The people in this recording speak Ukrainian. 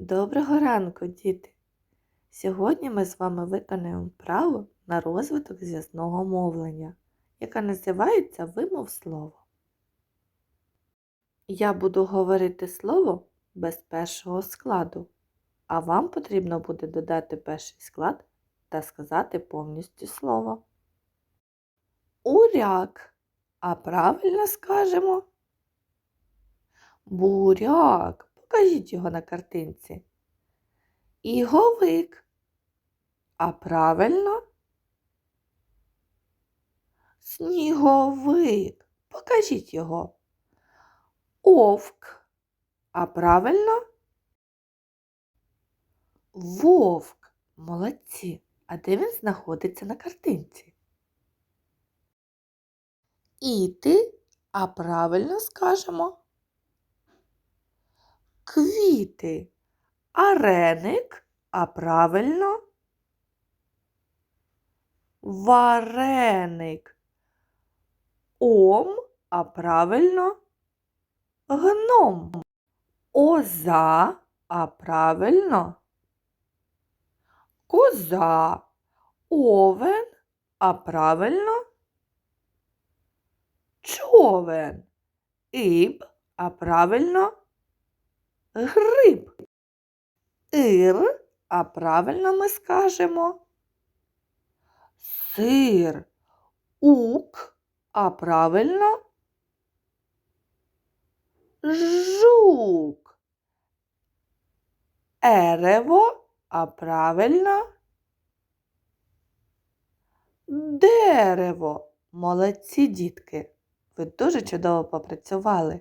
Доброго ранку, діти! Сьогодні ми з вами виконаємо вправу на розвиток зв'язного мовлення, яка називається вимов слово. Я буду говорити слово без першого складу, а вам потрібно буде додати перший склад та сказати повністю слово. Уряк. А правильно скажемо буряк. Покажіть його на картинці. Іговик. А правильно? Сніговик. Покажіть його. Овк. А правильно? Вовк. Молодці. А де він знаходиться на картинці? Іти. А правильно скажемо? Квіти. Ареник, а правильно? Вареник. Ом, а правильно? Гном. Оза, а правильно? Коза. Овен, а правильно? Човен. Іб, а правильно? Гриб. Ир, а правильно ми скажемо. Сир. Ук, а правильно. Жук. Ерево, а правильно. Дерево. Молодці дітки. Ви дуже чудово попрацювали.